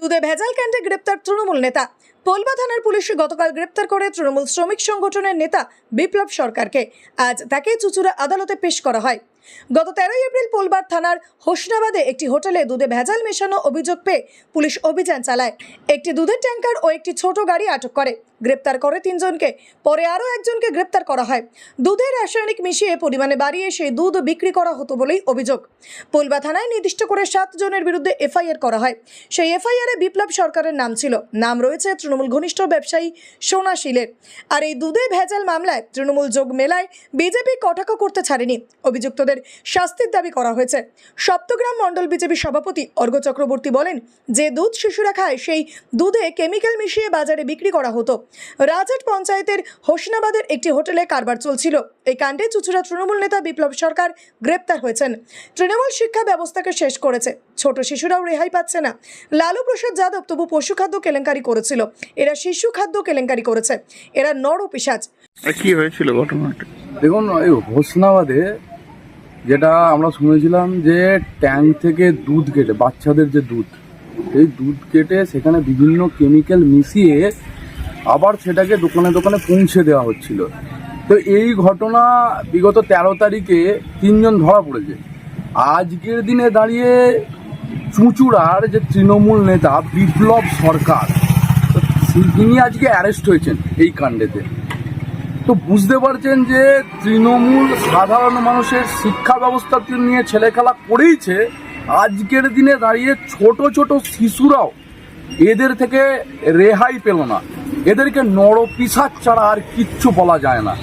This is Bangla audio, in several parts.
দুধে ভেজাল কাণ্ডে গ্রেপ্তার তৃণমূল নেতা। পোলবা থানার পুলিশ গতকাল গ্রেপ্তার করে তৃণমূল শ্রমিক সংগঠনের নেতা বিপ্লব সরকারকে। আজ তাকে চুচুড়া আদালতে পেশ করা হয়। গত তেরোই এপ্রিল পোলবার থানার হোসনাবাদে একটি হোটেলে দুধে ভেজাল মেশানো অভিযোগ পেয়ে পুলিশ অভিযান চালায়। একটি দুধের ট্যাঙ্কার ও একটি ছোট গাড়ি আটক করে। গ্রেপ্তার করে তিনজনকে। পরে আরও একজনকে গ্রেপ্তার করা হয়। দুধে রাসায়নিক মিশিয়ে পরিমাণে বাড়িয়ে সেই দুধ বিক্রি করা হতো বলেই অভিযোগ। পুলবা থানায় নির্দিষ্ট করে সাত জনের বিরুদ্ধে এফআইআর করা হয়। সেই এফআইআরে বিপ্লব সরকারের নাম ছিল। নাম রয়েছে তৃণমূল ঘনিষ্ঠ ব্যবসায়ী সোনা শীলের। আর এই দুধে ভেজাল মামলায় তৃণমূল যোগ মেলায় বিজেপি কটাক্ষ করতে ছাড়েনি। অভিযুক্তদের শাস্তির দাবি করা হয়েছে। সপ্তগ্রাম মণ্ডল বিজেপি সভাপতি অর্ঘ চক্রবর্তী বলেন, যে দুধ শিশুরা খায় সেই দুধে কেমিক্যাল মিশিয়ে বাজারে বিক্রি করা হতো। রাজহাট পঞ্চায়েতের হোসনাবাদের একটি হোটেলে কারবার চলছিল। এই কাণ্ডে চুচুড়া তৃণমূল নেতা বিপ্লব সরকার গ্রেপ্তার হয়েছেন। তৃণমূল শিক্ষা ব্যবস্থাকে শেষ করেছে। ছোট শিশুরাও রেহাই পাচ্ছে না। লালু প্রসাদ যাদব তবু পশু খাদ্য কেলেঙ্কারি করেছিল। এরা শিশু খাদ্য কেলেঙ্কারি করেছে। এরা নর পিসাজ কি হয়েছিল ঘটনাটা? দেখুন এই হোসনাবাদে যেটা আমরা শুনেছিলাম যে ট্যাঙ্ক থেকে দুধ কেটে বাচ্চাদের যে দুধ সেই দুধ কেটে সেখানে বিভিন্ন কেমিক্যাল মিশিয়ে আবার সেটাকে দোকানে দোকানে পৌঁছে দেওয়া হচ্ছিল। তো এই ঘটনা বিগত তেরো তারিখে তিনজন ধরা পড়েছে। আজকের দিনে দাঁড়িয়ে চুঁচুড়ার যে তৃণমূল নেতা বিপ্লব সরকার তিনি আজকে অ্যারেস্ট হয়েছেন এই কাণ্ডেতে। তো বুঝতে পারছেন যে তৃণমূল সাধারণ মানুষের শিক্ষা ব্যবস্থা নিয়ে ছেলেখেলা করেইছে, আজকের দিনে দাঁড়িয়ে ছোট ছোট শিশুরাও এদের থেকে রেহাই পেল না। এদেরকে নরপিসার ছাড়া আর কিচ্ছু বলা যায় না।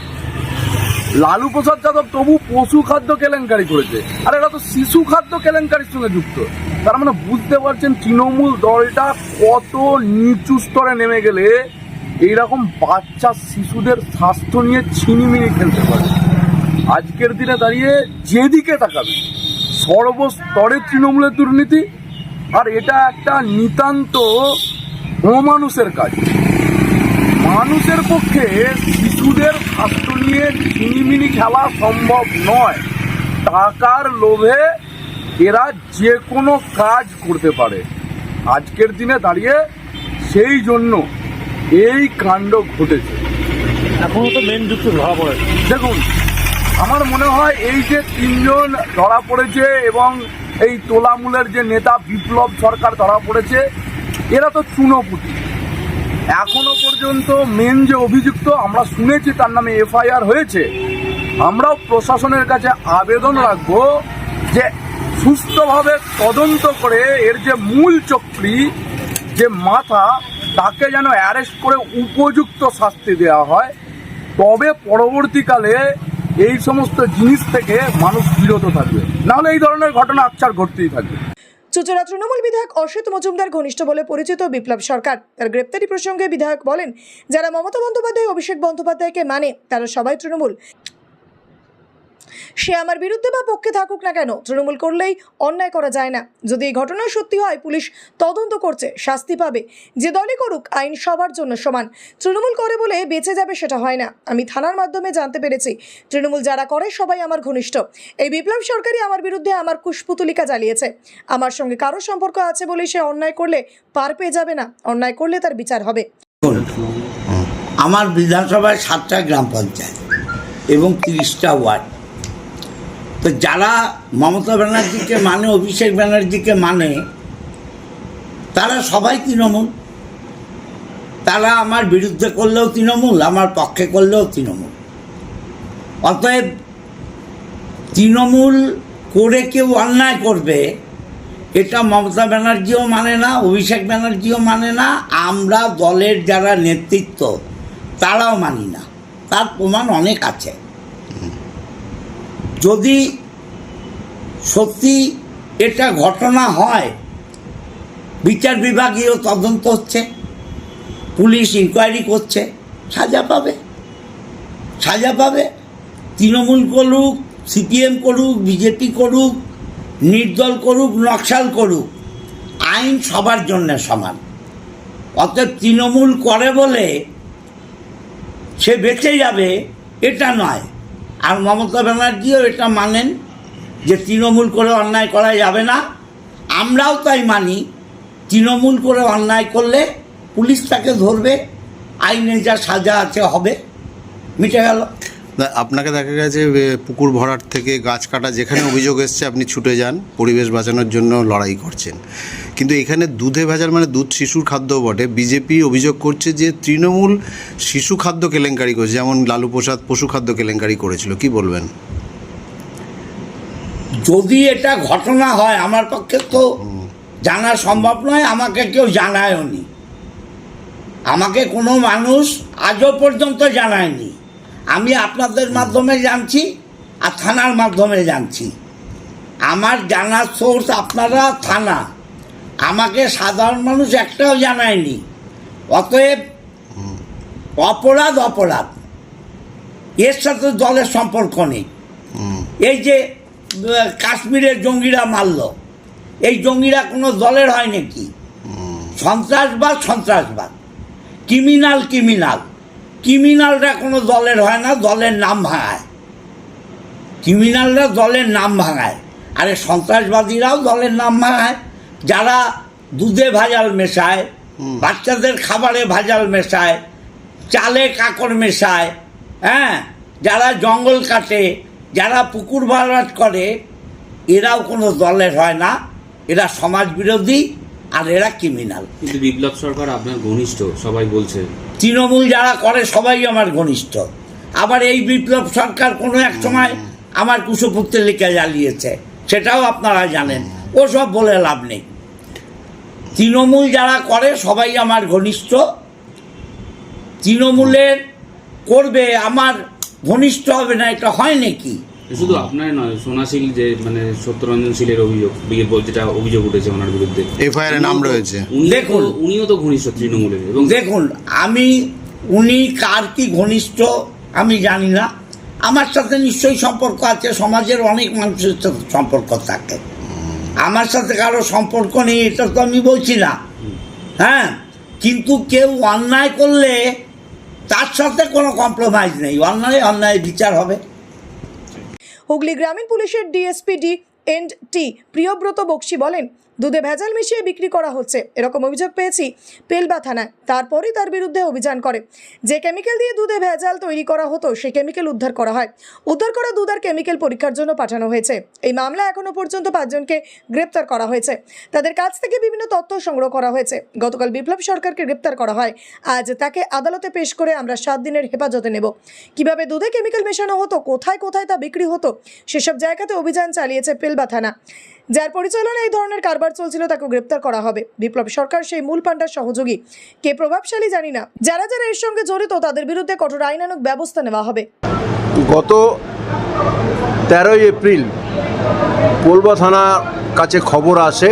লালু প্রসাদ যাদব তবু পশু খাদ্য কেলেঙ্কারি করেছে। আর এরা তো শিশু খাদ্য কেলেঙ্কারির সঙ্গে যুক্ত। তার মানে বুঝতে পারছেন তৃণমূল দলটা কত নিচু স্তরে নেমে গেলে এইরকম বাচ্চা শিশুদের স্বাস্থ্য নিয়ে ছিনিমিনি খেলতে পারে। আজকের দিনে দাঁড়িয়ে যেদিকে তাকাবে, সর্বস্তরে তৃণমূলের দুর্নীতি। আর এটা একটা নিতান্ত অমানুষের কাজ। মানুষের পক্ষে শিশুদের স্বাস্থ্য নিয়ে ছিনিমিনি খেলা সম্ভব নয়। টাকার লোভে এরা যে কোনো কাজ করতে পারে। আজকের দিনে দাঁড়িয়ে সেই জন্য এই কাণ্ড ঘটেছে। এখনও তো মেন যুক্ত ধরা পড়ে দেখুন আমার মনে হয় এই যে তিনজন ধরা পড়েছে এবং এই তোলামূলের যে নেতা বিপ্লব সরকার ধরা পড়েছে এরা তো চুনোপুটি। এখনও পর্যন্ত মেন যে অভিযুক্ত, আমরা শুনেছি তার নামে এফআইআর হয়েছে। আমরাও প্রশাসনের কাছে আবেদন রাখব যে সুস্থভাবে তদন্ত করে এর যে মূল চক্রী, যে মাথা, তাকে যেন অ্যারেস্ট করে উপযুক্ত শাস্তি দেওয়া হয়। তবে পরবর্তীকালে এই সমস্ত জিনিস থেকে মানুষ বিরত থাকবে। নাহলে এই ধরনের ঘটনা আকচার ঘটতেই থাকবে। চুচুড়া তৃণমূল বিধায়ক অসিত মজুমদার ঘনিষ্ঠ বলে পরিচিত বিপ্লব সরকার। তার গ্রেপ্তারি প্রসঙ্গে বিধায়ক বলেন, যারা মমতা বন্দ্যোপাধ্যায় অভিষেক বন্দ্যোপাধ্যায়কে মানে তারা সবাই তৃণমূল। সে আমার বিরুদ্ধে বা পক্ষে থাকুক না কেন, তৃণমূল করলেই অন্যায় করা যায় না। যদি এই ঘটনা সত্যি হয়, পুলিশ তদন্ত করছে, শাস্তি পাবে। যে দলে করুক, আইন সবার জন্য সমান। তৃণমূল করে বলে বেঁচে যাবে সেটা হয় না। আমি থানার মাধ্যমে জানতে পেরেছি, তৃণমূল যারা করে সবাই আমার ঘনিষ্ঠ। এই বিপ্লব সরকারই আমার বিরুদ্ধে আমার কুশপুতুলিকা জ্বালিয়েছে। আমার সঙ্গে কারও সম্পর্ক আছে বলে সে অন্যায় করলে পার পেয়ে যাবে না। অন্যায় করলে তার বিচার হবে। আমার বিধানসভায় সাতটা গ্রাম পঞ্চায়েত এবং তিরিশটা ওয়ার্ড। তো যারা মমতা ব্যানার্জিকে মানে অভিষেক ব্যানার্জিকে মানে তারা সবাই তৃণমূল। তারা আমার বিরুদ্ধে করলেও তৃণমূল, আমার পক্ষে করলেও তৃণমূল। অতএব তৃণমূল করে কেউ অন্যায় করবে, এটা মমতা ব্যানার্জিও মানে না, অভিষেক ব্যানার্জিও মানে না, আমরা দলের যারা নেতৃত্ব, তারাও মানি না। তার প্রমাণ অনেক আছে। যদি সত্যি এটা ঘটনা হয়, বিচার বিভাগীয় তদন্ত হচ্ছে, পুলিশ ইনকোয়ারি করছে, সাজা পাবে। সাজা পাবে। তৃণমূল করুক, সিপিএম করুক, বিজেপি করুক, নির্দল করুক, নকশাল করুক, আইন সবার জন্য সমান। অতএব তৃণমূল করে বলে সে বেঁচে যাবে, এটা নয়। আর মমতা ব্যানার্জিও এটা মানেন যে তৃণমূল করে অন্যায় করা যাবে না। আমরাও তাই মানি, তৃণমূল করে অন্যায় করলে পুলিশ তাকে ধরবে, আইনে যা সাজা আছে হবে। মিটে গেল। আপনাকে দেখা গেছে পুকুর ভরাট থেকে গাছ কাটা, যেখানে অভিযোগ এসছে আপনি ছুটে যান, পরিবেশ বাঁচানোর জন্য লড়াই করছেন। কিন্তু এখানে দুধে ভেজাল মানে দুধ শিশুর খাদ্য বটে। বিজেপি অভিযোগ করছে যে তৃণমূল শিশু খাদ্য কেলেঙ্কারি করছে যেমন লালু প্রসাদ পশু খাদ্য কেলেঙ্কারি করেছিল। কি বলবেন? যদি এটা ঘটনা হয় আমার পক্ষে তো জানা সম্ভব নয় আমাকে কেউ জানায়ও নি। আমাকে কোনো মানুষ আজও পর্যন্ত জানায়নি। আমি আপনাদের মাধ্যমে জানছি আর থানার মাধ্যমে জানছি। আমার জানার সোর্স আপনারা থানা। আমাকে সাধারণ মানুষ একটাও জানায়নি। অতএব অপরাধ অপরাধ। এর সাথে দলের সম্পর্ক নেই। এই যে কাশ্মীরের জঙ্গিরা মারল। এই জঙ্গিরা কোনো দলের হয় নাকি? সন্ত্রাসবাদ সন্ত্রাসবাদ। Criminal criminal. ক্রিমিনালরা কোনো দলের হয় না দলের নাম ভাঙায়। ক্রিমিনালরা দলের নাম ভাঙায়। আরে সন্ত্রাসবাদীরাও দলের নাম ভাঙায়। যারা দুধে ভাজাল মেশায় বাচ্চাদের খাবারে ভাজাল মেশায় চালে কাকড় মেশায় হ্যাঁ যারা জঙ্গল কাটে যারা পুকুর ভরাট করে এরাও কোনো দলের হয় না। এরা সমাজ বিরোধী আর এরা ক্রিমিনাল কিন্তু বিপ্লব সরকার আপনার ঘনিষ্ঠ সবাই বলছে। তৃণমূল যারা করে সবাই আমার ঘনিষ্ঠ। আবার এই বিপ্লব সরকার কোনো এক সময় আমার কুশপুত্তলিকা জ্বালিয়েছে সেটাও আপনারা জানেন। ওসব বলে লাভ নেই। তৃণমূল যারা করে সবাই আমার ঘনিষ্ঠ। তৃণমূলের করবে আমার ঘনিষ্ঠ হবে না এটা হয় নাকি? শুধু আপনার নয় সোনাশীল যে মানে সত্যরঞ্জন শীলের অভিযোগ যেটা অভিযোগ উঠেছে ওনার বিরুদ্ধে। FIR এ নাম রয়েছে। দেখুন। উনিও তো ঘনিষ্ঠ তৃণমূলের এবং দেখুন আমি উনি কার কি ঘনিষ্ঠ আমি জানি না। আমার সাথে নিশ্চয়ই সম্পর্ক আছে সমাজের অনেক মানুষের সাথে সম্পর্ক থাকে। আমার সাথে কারও সম্পর্ক নেই, এটা তো আমি বলছি না। হ্যাঁ? কিন্তু কেউ অন্যায় করলে তার সাথে কোনো কম্প্রোমাইজ নেই। অন্যায় অন্যায় বিচার হবে। হুগলি গ্রামীণ পুলিশের DSP D and T Priyabrata Bakshi বলেন, দুধে ভেজাল মিশিয়ে বিক্রি করা হচ্ছে। এরকম অভিযোগ পেয়েছি পেলবা থানায়। তারপরই তার বিরুদ্ধে অভিযান করে। যে কেমিক্যাল দিয়ে দুধে ভেজাল তৈরি করা হতো সেই কেমিক্যাল উদ্ধার করা হয়। উদ্ধার করা দুধ আর কেমিক্যাল পরীক্ষার জন্য পাঠানো হয়েছে। এই মামলা এখনও পর্যন্ত পাঁচজনকে গ্রেপ্তার করা হয়েছে। তাদের কাছ থেকে বিভিন্ন তথ্য সংগ্রহ করা হয়েছে। গতকাল বিপ্লব সরকারকে গ্রেপ্তার করা হয়। আজ তাকে আদালতে পেশ করে আমরা সাত দিনের হেফাজতে নেব। কীভাবে দুধে কেমিক্যাল মেশানো হতো, কোথায় কোথায় তা বিক্রি হতো, সেসব জায়গাতে অভিযান চালিয়েছে পেলবা থানা। যার পরিচালনায় এই ধরনের কারবার চলছিল, তাকে গ্রেপ্তার করা হবে। বিপ্লব সরকার সেই মূল পান্ডার সহযোগী। কে প্রভাবশালী জানি না। যারা যারা এর সঙ্গে জড়িত, তাদের বিরুদ্ধে কঠোর আইনানুক ব্যবস্থা নেওয়া হবে। গত তেরোই এপ্রিল কোলবা থানার কাছে খবর আসে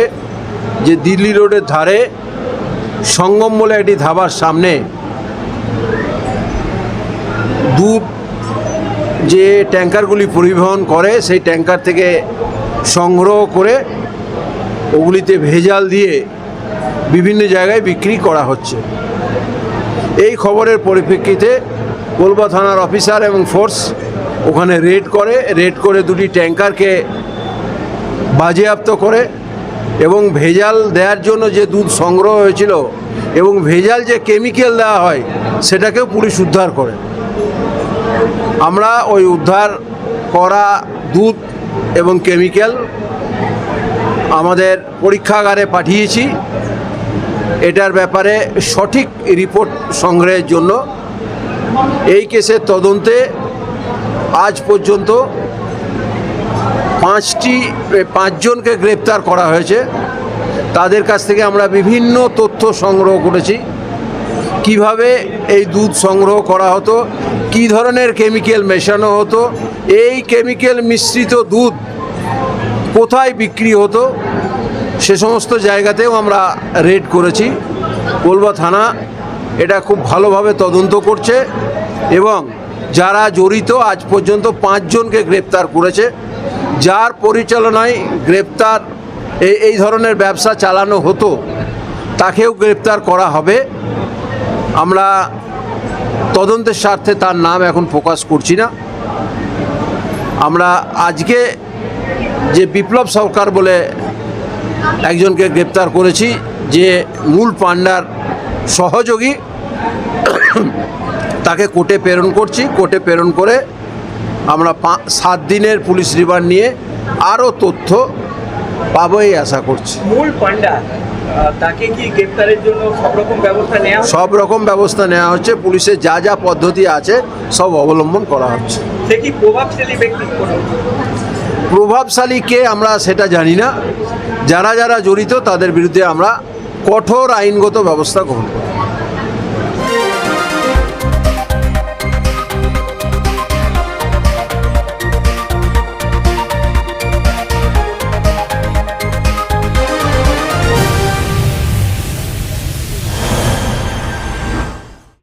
যে দিল্লি রোডের ধারে সঙ্গম বলে একটি ধাবার সামনে দুধ যে ট্যাঙ্কারগুলি পরিবহন করে, সেই ট্যাঙ্কার থেকে সংগ্রহ করে ওগুলিতে ভেজাল দিয়ে বিভিন্ন জায়গায় বিক্রি করা হচ্ছে। এই খবরের পরিপ্রেক্ষিতে কলবা থানার অফিসার এবং ফোর্স ওখানে রেড করে রেড করে দুটি ট্যাঙ্কারকে বাজেয়াপ্ত করে এবং ভেজাল দেওয়ার জন্য যে দুধ সংগ্রহ হয়েছিল এবং ভেজাল যে কেমিক্যাল দেওয়া হয় সেটাকেও পুলিশ উদ্ধার করে। আমরা ওই উদ্ধার করা দুধ এবং কেমিক্যাল আমাদের পরীক্ষাগারে পাঠিয়েছি। এটার ব্যাপারে সঠিক রিপোর্ট সংগ্রহের জন্য। এই কেসের তদন্তে আজ পর্যন্ত পাঁচটি, পাঁচজনকে গ্রেপ্তার করা হয়েছে। তাদের কাছ থেকে আমরা বিভিন্ন তথ্য সংগ্রহ করেছি। কীভাবে এই দুধ সংগ্রহ করা হতো? কী ধরনের কেমিক্যাল মেশানো হতো? এই কেমিক্যাল মিশ্রিত দুধ কোথায় বিক্রি হতো, সে সমস্ত জায়গাতেও আমরা রেড করেছি। কোলবা থানা এটা খুব ভালোভাবে তদন্ত করছে এবং যারা জড়িত আজ পর্যন্ত পাঁচজনকে গ্রেপ্তার করেছে, যার পরিচালনায় গ্রেপ্তার এই ধরনের ব্যবসা চালানো হতো, তাকেও গ্রেপ্তার করা হবে। আমরা তদন্তের স্বার্থে তার নাম এখন প্রকাশ করছি না। আমরা আজকে যে বিপ্লব সরকার বলে একজনকে গ্রেপ্তার করেছি যে মূল পান্ডার সহযোগী তাকে কোর্টে প্রেরণ করছি। কোর্টে প্রেরণ করে আমরা পা- সাত দিনের পুলিশ রিমান্ড নিয়ে আরও তথ্য পাবো এই আশা করছি। মূল পান্ডা তাকে কি গ্রেপ্তারের জন্য সব রকম ব্যবস্থা নেওয়া সব রকম ব্যবস্থা নেওয়া হচ্ছে। পুলিশের যা যা পদ্ধতি আছে সব অবলম্বন করা হচ্ছে। সে কি প্রভাবশালী প্রভাবশালী কে আমরা সেটা জানি না। যারা যারা জড়িত তাদের বিরুদ্ধে আমরা কঠোর আইনগত ব্যবস্থা গ্রহণ করব